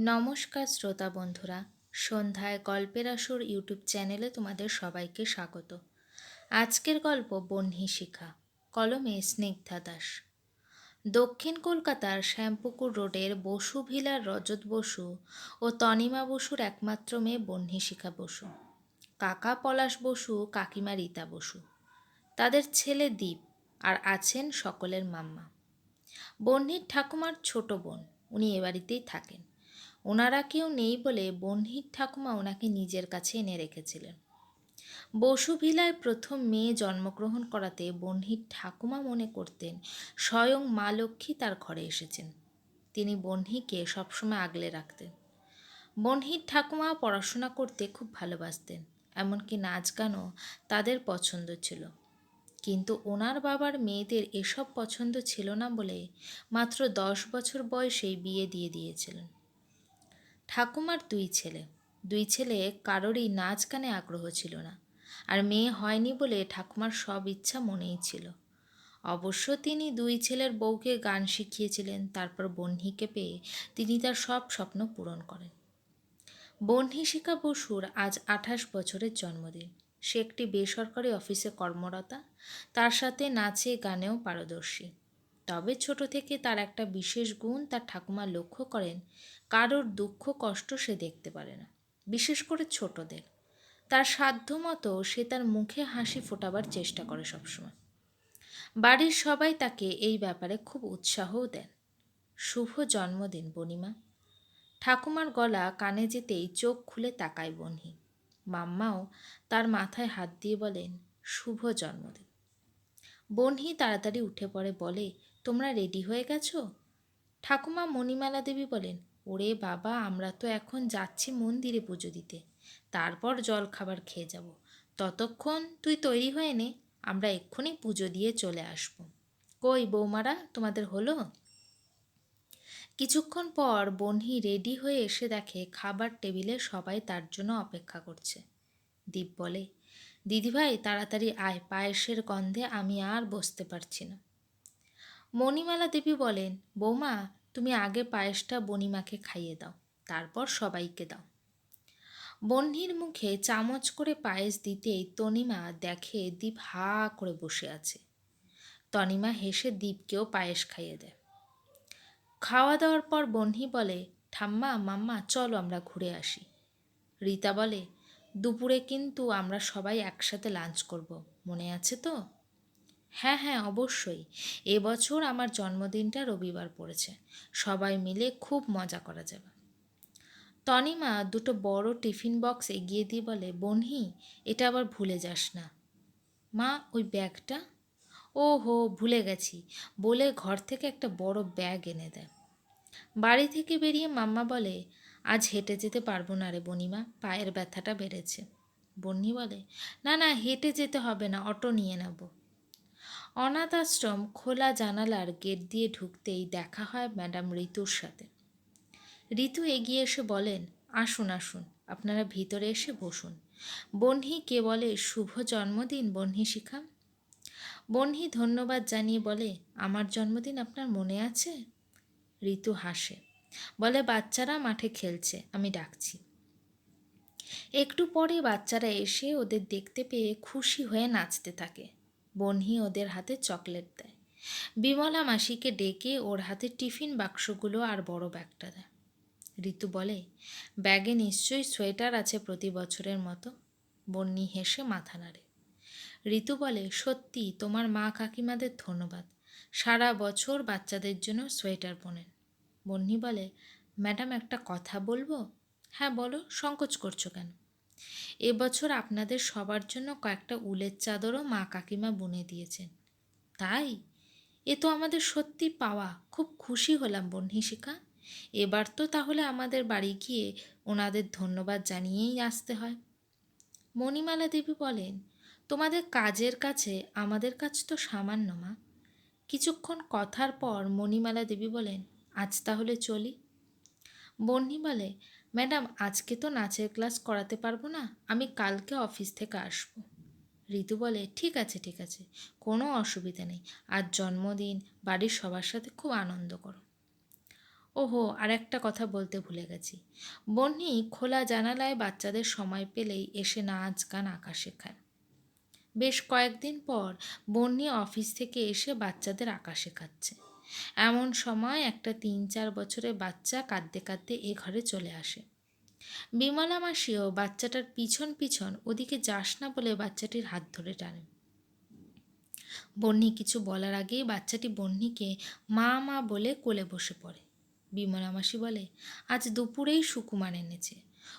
নমস্কার শ্রোতা বন্ধুরা, সন্ধ্যায় গল্পের আসর ইউটিউব চ্যানেলে তোমাদের সবাইকে স্বাগত। আজকের গল্প বহ্নি শিখা, কলমে স্নিগ্ধা দাস। দক্ষিণ কলকাতার শ্যামপুকুর রোডের বসু ভিলার রজত বসু ও তনিমা বসুর একমাত্র মেয়ে বহ্নি শিখা বসু। কাকা পলাশ বসু, কাকিমা রীতা বসু। তাদের ছেলে দ্বীপ আর আছেন সকলের মাম্মা। বহ্নির ঠাকুমার ছোট বোন, উনি এ বাড়িতেই থাকেন। ওনারা কেউ নেই বলে বহ্নির ঠাকুমা ওনাকে নিজের কাছে এনে রেখেছিলেন। বসুভিলায় প্রথম মেয়ে জন্মগ্রহণ করাতে বহ্নির ঠাকুমা মনে করতেন স্বয়ং মা লক্ষ্মী তার ঘরে এসেছেন। তিনি বহ্নিকে সবসময় আগলে রাখতেন। বহ্নির ঠাকুমা পড়াশোনা করতে খুব ভালোবাসতেন, এমনকি নাচ গানও তাদের পছন্দ ছিল। কিন্তু ওনার বাবার মেয়েদের এসব পছন্দ ছিল না বলে মাত্র দশ বছর বয়সেই বিয়ে দিয়ে দিয়েছিলেন। ঠাকুমার দুই ছেলে। দুই ছেলে কারোরই নাচ গানে আগ্রহ ছিল না। আর মেয়ে হয়নি বলে ঠাকুমার সব ইচ্ছা মনেই ছিল। অবশ্য তিনি দুই ছেলের বউকে গান শিখিয়েছিলেন, তারপর বহ্নিকে পেয়ে তিনি তার সব স্বপ্ন পূরণ করেন। বহ্নিশিকা বসুর আজ আঠাশ বছরের জন্মদিন। সে একটি বেসরকারি অফিসে কর্মরতা, তার সাথে নাচে, গানেও পারদর্শী। তবে ছোট থেকে তার একটা বিশেষ গুণ তার ঠাকুমা লক্ষ্য করেন, কারোর দুঃখ কষ্ট সে দেখতে পারে না, বিশেষ করে ছোটদের। তার সাধ্য মতো সে তার মুখে হাসি ফোটাবার চেষ্টা করে সবসময়। বাড়ির সবাই তাকে এই ব্যাপারে খুব উৎসাহও দেন। শুভ জন্মদিন, বনিমা। ঠাকুমার গলা কানে যেতেই চোখ খুলে তাকায় বনহি। মাম্মাও তার মাথায় হাত দিয়ে বলেন, শুভ জন্মদিন। বনহি তাড়াতাড়ি উঠে পড়ে বলে তোমরা রেডি হয়ে গেছো? ঠাকুমা মণিমালা দেবী বলেন, ওরে বাবা, আমরা তো এখন যাচ্ছি মন্দিরে পুজো দিতে। তারপর জল খাবার খেয়ে যাব। ততক্ষণ তুই তৈরি হয়ে নে, আমরা এক্ষুনি পুজো দিয়ে চলে আসব। কই বৌমারা, তোমাদের হলো? কিছুক্ষণ পর বনহি রেডি হয়ে এসে দেখে খাবার টেবিলে সবাই তার জন্য অপেক্ষা করছে। দীপ বলে, দিদিভাই, তাড়াতাড়ি আয়, পায়েসের গন্ধে আমি আর বসতে পারছি না। মণিমালা দেবী বলেন, বৌমা, তুমি আগে পায়েসটা বনিমাকে খাইয়ে দাও, তারপর সবাইকে দাও। বহ্নির মুখে চামচ করে পায়েস দিতেই তনিমা দেখে দীপ হা করে বসে আছে। তনিমা হেসে দীপকেও পায়েস খাইয়ে দেয়। খাওয়া দাওয়ার পর বহ্নি বলে, ঠাম্মা, মাম্মা, চলো আমরা ঘুরে আসি। রীতা বলে, দুপুরে কিন্তু আমরা সবাই একসাথে লাঞ্চ করব, মনে আছে তো? হ্যাঁ হ্যাঁ অবশ্যই। এবছর আমার জন্মদিনটা রবিবার পড়েছে। সবাই মিলে খুব মজা করা যাবে। তনিমা দুটো বড় টিফিন বক্স এগিয়ে দিয়ে বলে, বনহি, এটা আবার ভুলে যাস না। মা, ওই ব্যাগটা? ও হো ভুলে গেছি। বলে ঘর থেকে একটা বড় ব্যাগ এনে দেয়। বাড়ি থেকে বেরিয়ে মাম্মা বলে, আজ হেঁটে যেতে পারব না রে বনিমা, পায়ের ব্যথাটা বেড়েছে। বন্নি বলে, না না, হেঁটে যেতে হবে না, অটো নিয়ে নেব। অনাথ আশ্রম খোলা জানালার গেট দিয়ে ঢুকতেই দেখা হয় ম্যাডাম ঋতুর সাথে। ঋতু এগিয়ে এসে বলেন, আসুন আসুন, আপনারা ভিতরে এসে বসুন। বহ্নি কে বলে, শুভ জন্মদিন বহ্নি শিখা। বহ্নি ধন্যবাদ জানিয়ে বলে, আমার জন্মদিন আপনার মনে আছে? ঋতু হাসে, বলে, বাচ্চারা মাঠে খেলছে, আমি ডাকছি। একটু পরে বাচ্চারা এসে ওদের দেখতে পেয়ে খুশি হয়ে নাচতে থাকে। বনহি ওদের হাতে চকলেট দেয়। বিমলা মাসিকে ডেকে ওর হাতে টিফিন বাক্সগুলো আর বড় ব্যাগটা দেয়। ঋতু বলে, ব্যাগে নিশ্চয়ই সোয়েটার আছে প্রতি বছরের মতো। বন্নি হেসে মাথা নাড়ে। ঋতু বলে, সত্যি, তোমার মা কাকিমাদের ধন্যবাদ। সারা বছর বাচ্চাদের জন্য সোয়েটার বোনেন। বন্নি বলে, ম্যাডাম, একটা কথা বলব? হ্যাঁ বলো, সংকোচ করছ কেন? এবছর আপনাদের সবার জন্য কয়েকটা উলের চাদরও মা কাকিমা বুনে দিয়েছেন। তাই? এ তো আমাদের সত্যি পাওয়া। খুব খুশি হলাম বহ্নিশিকা এবার তো তাহলে আমাদের বাড়ি গিয়ে ওনাদের ধন্যবাদ জানিয়েই আসতে হয়। মণিমালা দেবী বলেন, তোমাদের কাজের কাছে আমাদের কাজ তো সামান্য মা। কিছুক্ষণ কথার পর মণিমালা দেবী বলেন, আজ তাহলে চলি। বন্নি বলে ম্যাডাম, আজকে তো নাচের ক্লাস করাতে পারব না, আমি কালকে অফিস থেকে আসব। ঋতু বলে, ঠিক আছে ঠিক আছে, কোনো অসুবিধা নেই আজ জন্মদিন, বাড়ির সবার সাথে খুব আনন্দ করো। ওহো, আর একটা কথা বলতে ভুলে গেছি। বন্যি খোলা জানালায় বাচ্চাদের সময় পেলেই এসে নাচ গান আঁকা শেখায়। বেশ কয়েকদিন পর বন্যি অফিস থেকে এসে বাচ্চাদের আঁকা শেখাচ্ছে। এমন সময় একটা তিন চার বছরের বাচ্চা কাঁদতে কাঁদতে এ ঘরে চলে আসে। বিমলা মাসিও বাচ্চাটার পিছন পিছন ওদিকে যাস না বলে বাচ্চাটির হাত ধরে টানে। বন্নি কিছু বলার আগেই বাচ্চাটি বন্নিকে মা মা বলে কোলে বসে পড়ে। বিমলা মাসি বলে, আজ দুপুরেই সুকুমার এনেছে।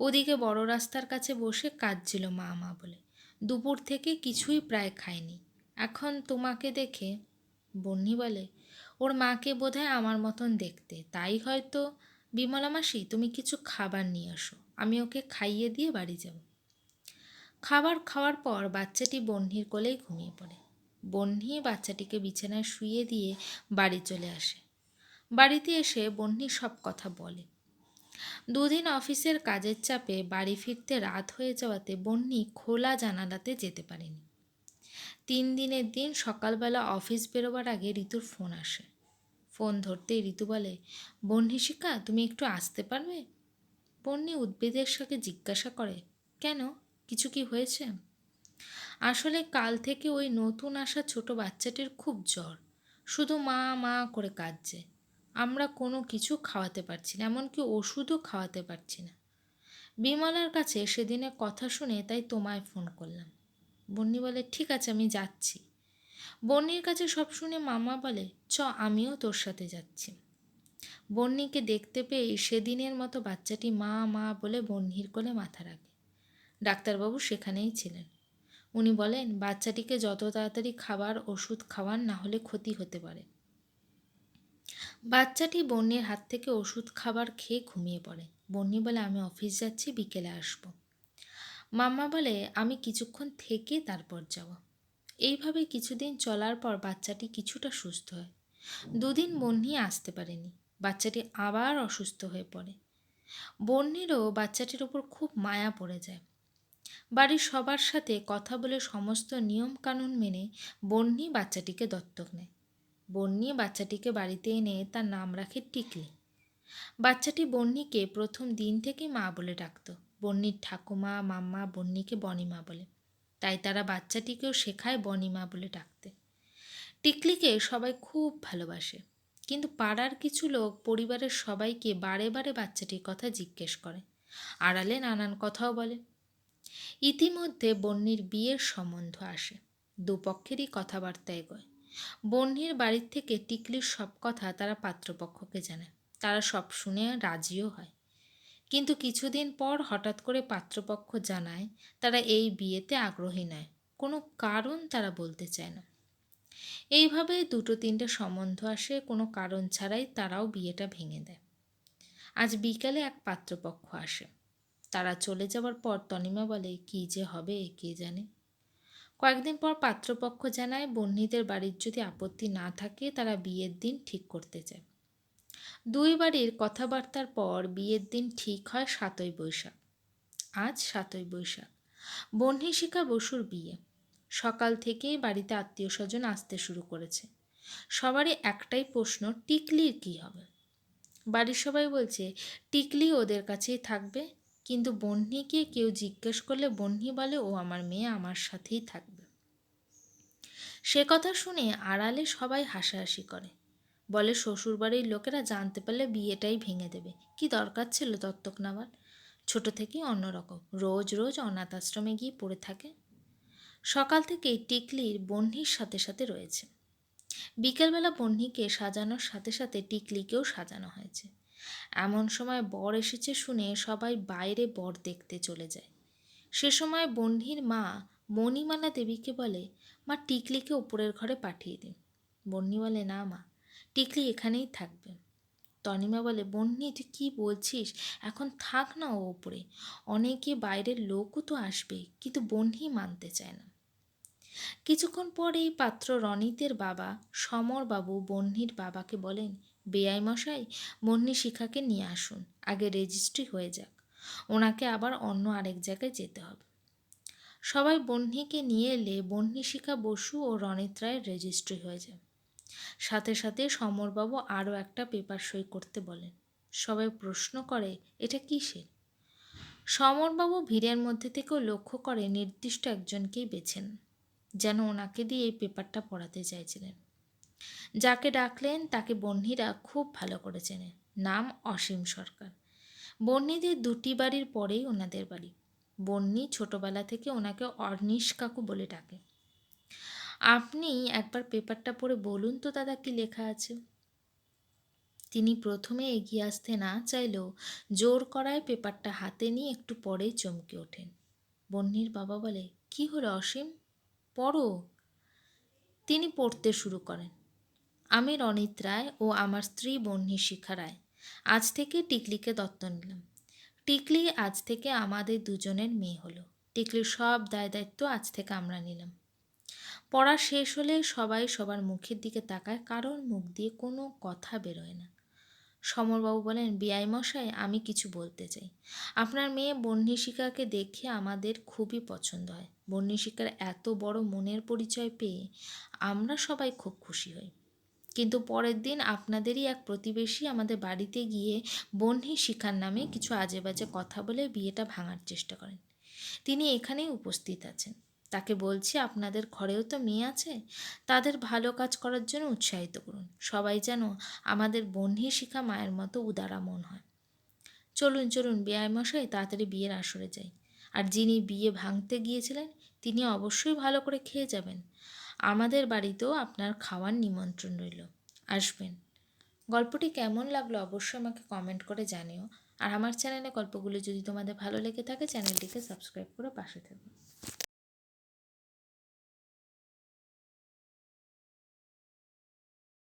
ওদিকে বড় রাস্তার কাছে বসে কাঁদছিল মা মা বলে। দুপুর থেকে কিছুই প্রায় খায়নি। এখন তোমাকে দেখে, বন্নি বলে ওর মাকে বোধহয় আমার মতন দেখতে। তাই হয়তো, বিমলা মাসি, তুমি কিছু খাবার নিয়ে আসো। আমি ওকে খাইয়ে দিয়ে বাড়ি যাব। খাবার খাওয়ার পর বাচ্চাটি বন্যির কোলেই ঘুমিয়ে পড়ে। বন্যি বাচ্চাটিকে বিছানায় শুয়ে দিয়ে বাড়ি চলে আসে। বাড়িতে এসে বন্যি সব কথা বলে। দুদিন অফিসের কাজের চাপে বাড়ি ফিরতে রাত হয়ে যাওয়াতে বন্যি খোলা জানালাতে যেতে পারেনি। তিন দিনের দিন সকালবেলা অফিস বেরোবার আগে ঋতুর ফোন আসে। ফোন ধরতেই ঋতু বলে বন্যিশিকা তুমি একটু আসতে পারবে? বন্যি উদ্বেগের সাথে জিজ্ঞাসা করে, কেন? কিছু কি হয়েছে? আসলে কাল থেকে ওই নতুন আসা ছোট বাচ্চাটির খুব জ্বর। শুধু মা মা করে কাঁদছে। আমরা কোনো কিছু খাওয়াতে পারছি না, এমনকি ওষুধও খাওয়াতে পারছি না। বিমলার কাছে সেদিনের কথা শুনে তাই তোমায় ফোন করলাম। বন্নি বলে, ঠিক আছে, আমি যাচ্ছি। বন্নির কাছে সব শুনে মামা বলে, চ, আমিও তোর সাথে যাচ্ছি। বন্নিকে দেখতে পেয়ে সেদিনের মতো বাচ্চাটি মা মা বলে বন্নির কোলে মাথা রাখে। ডাক্তারবাবু সেখানেই ছিলেন। উনি বলেন, বাচ্চাটিকে যত তাড়াতাড়ি খাবার, ওষুধ খাওয়ান, না হলে ক্ষতি হতে পারে। বাচ্চাটি বন্যের হাত থেকে ওষুধ খাবার খেয়ে ঘুমিয়ে পড়ে। বন্যি বলে, আমি অফিস যাচ্ছি, বিকেলে আসব। মাম্মা বলে, আমি কিছুক্ষণ থেকে তারপর যাব। এইভাবে কিছুদিন চলার পর বাচ্চাটি কিছুটা সুস্থ হয়। দুদিন বন্যি আসতে পারেনি। বাচ্চাটি আবার অসুস্থ হয়ে পড়ে। বন্যিরও বাচ্চাটির ওপর খুব মায়া পড়ে যায়। বাড়ির সবার সাথে কথা বলে সমস্ত নিয়ম কানুন মেনে বন্যি বাচ্চাটিকে দত্তক নেয়। বন্যি বাচ্চাটিকে বাড়িতে এনে তার নাম রাখে টিকলি। বাচ্চাটি বন্যিকে প্রথম দিন থেকে মা বলে ডাকত। বন্যির ঠাকুমা, মাম্মা বন্যিকে বনিমা বলে। তাই তারা বাচ্চাটিকেও শেখায় বনিমা বলে ডাকতে। টিকলিকে সবাই খুব ভালোবাসে। কিন্তু পাড়ার কিছু লোক পরিবারের সবাইকে বারে বারে বাচ্চাটির কথা জিজ্ঞেস করে। আড়ালে নানান কথাও বলে। ইতিমধ্যে বন্যির বিয়ের সম্বন্ধ আসে। দুপক্ষেরই কথাবার্তা এগোয়। বন্নির বাড়ির থেকে টিকলির সব কথা তারা পাত্রপক্ষকে জানায়। তারা সব শুনে রাজিও হয়। কিন্তু কিছুদিন পর হঠাৎ করে পাত্রপক্ষ জানায়, তারা এই বিয়েতে আগ্রহী নয়। কোনো কারণ তারা বলতে চায় না। এইভাবে দুটো তিনটে সম্বন্ধ আসে, কোনো কারণ ছাড়াই তারাও বিয়েটা ভেঙে দেয়। আজ বিকালে এক পাত্রপক্ষ আসে। তারা চলে যাওয়ার পর তনিমা বলে, কী যে হবে, কে জানে? কয়েকদিন পর পাত্রপক্ষ জানায় বন্যীদের বাড়ির যদি আপত্তি না থাকে, তারা বিয়ের দিন ঠিক করতে চায়। দুই বাড়ির কথাবার্তার পর বিয়ের দিন ঠিক হয় সাতই বৈশাখ। আজ সাতই বৈশাখ। বহ্নিশিখা বসুর বিয়ে। সকাল থেকেই বাড়িতে আত্মীয় স্বজন আসতে শুরু করেছে। সবারই একটাই প্রশ্ন, টিকলির কী হবে? বাড়ির সবাই বলছে, টিকলি ওদের কাছেই থাকবে, কিন্তু বন্যিকে কেউ জিজ্ঞেস করলে বন্যি বলে, ও আমার মেয়ে, আমার সাথেই থাকবে। সে কথা শুনে আড়ালে সবাই হাসাহাসি করে। বলে শ্বশুরবাড়ির লোকেরা জানতে পারলে বিয়েটাই ভেঙে দেবে। কি দরকার ছিল দত্তক নেওয়ার? ছোট থেকেই অন্যরকম। রোজ রোজ অনাথ আশ্রমে গিয়ে পড়ে থাকে। সকাল থেকেই টিকলির বন্যির সাথে সাথে রয়েছে। বিকেলবেলা বন্যিকে সাজানোর সাথে সাথে টিকলিকেও সাজানো হয়েছে। এমন সময় বর এসেছে শুনে সবাই বাইরে বর দেখতে চলে যায়। সে সময় বন্ধির মা মণিমালা দেবীকে বলে, মা, টিকলিকে ওপরের ঘরে পাঠিয়ে দিন। বন্নি বলে, না, মা। টিকলি এখানেই থাকবে। তনিমা বলে, বন্নি, তুই কী বলছিস? এখন থাক না ও ওপরে অনেকে বাইরের লোকও তো আসবে, কিন্তু বন্যি মানতে চায় না। কিছুক্ষণ পর এই পাত্র রনিতের বাবা, সমরবাবু বন্যির বাবাকে বলেন, বেআই মশাই বন্যি শিখাকে নিয়ে আসুন, আগে রেজিস্ট্রি হয়ে যাক। ওনাকে আবার অন্য আরেক জায়গায় যেতে হবে। সবাই বন্নিকে নিয়ে এলে বন্যি শিখা বসু ও রনিত রায়ের রেজিস্ট্রি হয়ে যায়। সাথে সাথে সমরবাবু আরও একটা পেপার সই করতে বলেন। সবাই প্রশ্ন করে, এটা কিসের? সমরবাবু ভিড়ের মধ্যে থেকেও লক্ষ্য করে নির্দিষ্ট একজনকেই বেছেন, যেন ওনাকে দিয়ে এই পেপারটা পড়াতে চাইছিলেন। যাকে ডাকলেন তাকে বহ্নিরা খুব ভালো করে চেনে, নাম অসীম সরকার। বন্যীদের দুটি বাড়ির পরেই ওনাদের বাড়ি। বন্যী ছোটবেলা থেকে ওনাকে অর্নিশ কাকু বলে ডাকে। আপনি একবার পেপারটা পড়ে বলুন তো দাদা কি লেখা আছে। তিনি প্রথমে এগিয়ে আসতে না চাইলেও জোর করায় পেপারটা হাতে নিয়ে একটু পরেই চমকে ওঠেন। বন্যির বাবা বলে, কি হলো অসীম? পড়ো। তিনি পড়তে শুরু করেন। আমি রনিত রায় ও আমার স্ত্রী বন্যী শিখা রায়। আজ থেকে টিকলিকে দত্ত নিলাম। টিকলি আজ থেকে আমাদের দুজনের মেয়ে হলো। টিকলির সব দায় দায়িত্ব আজ থেকে আমরা নিলাম। পড়া শেষ হলে সবাই সবার মুখের দিকে তাকায় কারোর মুখ দিয়ে কোনো কথা বেরোয় না। সমরবাবু বলেন, বিআই মশাই, আমি কিছু বলতে চাই। আপনার মেয়ে বন্যিশিকাকে দেখে আমাদের খুবই পছন্দ হয়। বন্যিশিকার এত বড় মনের পরিচয় পেয়ে আমরা সবাই খুব খুশি হই। কিন্তু পরের দিন আপনাদেরই এক প্রতিবেশী আমাদের বাড়িতে গিয়ে বহ্নি শিখার নামে কিছু আজে বাজে কথা বলে বিয়েটা ভাঙার চেষ্টা করেন। তিনি এখানেই উপস্থিত আছেন। তাকে বলছি, আপনাদের ঘরেও তো মেয়ে আছে? তাদের ভালো কাজ করার জন্য উৎসাহিত করুন। সবাই যেন আমাদের বহ্নি শিখা মায়ের মতো উদারা মন হয়। চলুন চলুন মশাই তাড়াতাড়ি বিয়ের আসরে যাই। আর যিনি বিয়ে ভাঙতে গিয়েছিলেন, তিনি অবশ্যই ভালো করে খেয়ে যাবেন। আমাদের বাড়িতেও আপনার খাওয়ার নিমন্ত্রণ রইল। আসবেন। গল্পটি কেমন লাগল অবশ্যই আমাকে কমেন্ট করে জানিও। আর আমার চ্যানেলে গল্পগুলো যদি তোমাদের ভালো লেগে থাকে, চ্যানেলটিকে সাবস্ক্রাইব করে পাশে থাকো।